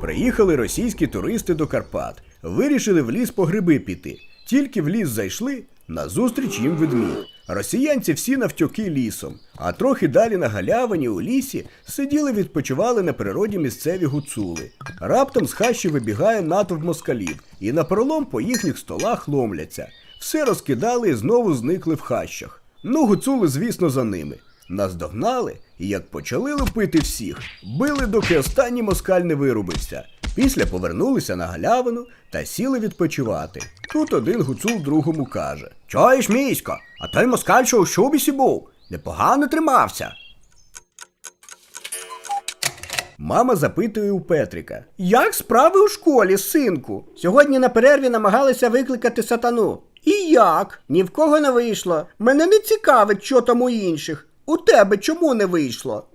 Приїхали російські туристи до Карпат. Вирішили в ліс по гриби піти. Тільки в ліс зайшли, назустріч їм ведмідь. Росіянці всі навтьоки лісом, а трохи далі на галявині у лісі сиділи відпочивали на природі місцеві гуцули. Раптом з хащі вибігає натовп москалів, і на пролом по їхніх столах ломляться. Все розкидали і знову зникли в хащах. Ну, гуцули, звісно, за ними. Наздогнали, і як почали лупити всіх, били, доки останній москаль не вирубився. Після повернулися на галявину та сіли відпочивати. Тут один гуцул другому каже: Чуєш, місько, а той москаль, що у шубісі був, непогано тримався. Мама запитує у Петрика: Як справи у школі, синку? Сьогодні на перерві намагалися викликати сатану. І як? Ні в кого не вийшло. Мене не цікавить, що там у інших. У тебе чому не вийшло?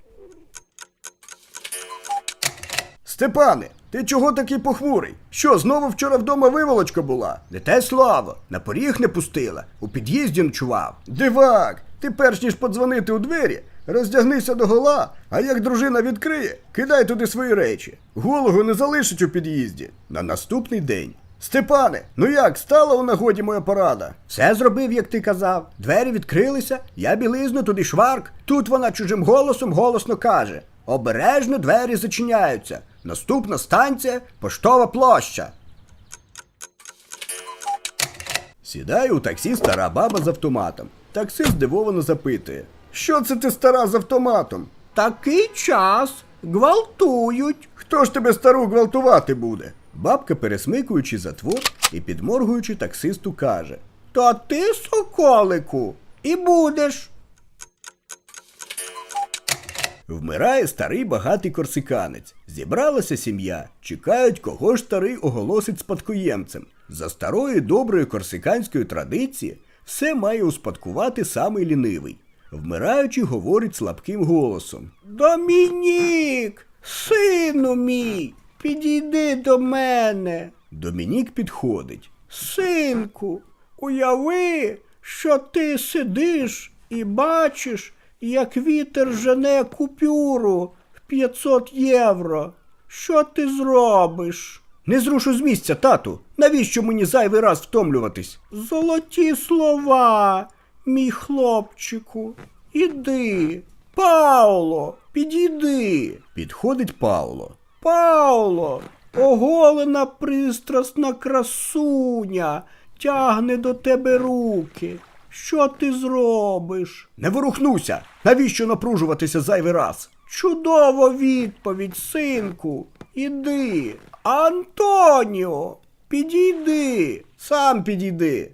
Степане, ти чого такий похмурий? Що, знову вчора вдома виволочка була? Не те слово, на поріг не пустила, у під'їзді ночував. Дивак, ти перш ніж подзвонити у двері, роздягнися до гола, а як дружина відкриє, кидай туди свої речі. Голову не залишить у під'їзді. На наступний день. Степане, ну як, стала у нагоді моя порада? Все зробив, як ти казав. Двері відкрилися, я білизну туди шварк. Тут вона чужим голосом голосно каже: Обережно двері зачиняються. Наступна станція поштова площа. Сідає у таксі стара баба з автоматом. Таксист здивовано запитує: Що це ти стара з автоматом? Такий час. Гвалтують. Хто ж тебе стару гвалтувати буде? Бабка, пересмикуючи затвор і підморгуючи таксисту, каже: Та ти, соколику, і будеш. Вмирає старий багатий корсиканець. Зібралася сім'я. Чекають, кого ж старий оголосить спадкоємцем. За старої доброї корсиканської традиції все має успадкувати самий лінивий. Вмираючи, говорить слабким голосом: Домінік, сину мій, підійди до мене. Домінік підходить. Синку, уяви, що ти сидиш і бачиш, як вітер жене купюру в 500 євро. Що ти зробиш? Не зрушу з місця, тату. Навіщо мені зайвий раз втомлюватись? Золоті слова, мій хлопчику. Іди. Пауло, підійди. Підходить Пауло. Пауло, оголена пристрасна красуня, тягне до тебе руки. Що ти зробиш? Не ворухнуся. Навіщо напружуватися зайвий раз? Чудова відповідь, синку. Іди. Антоніо, підійди. Сам підійди.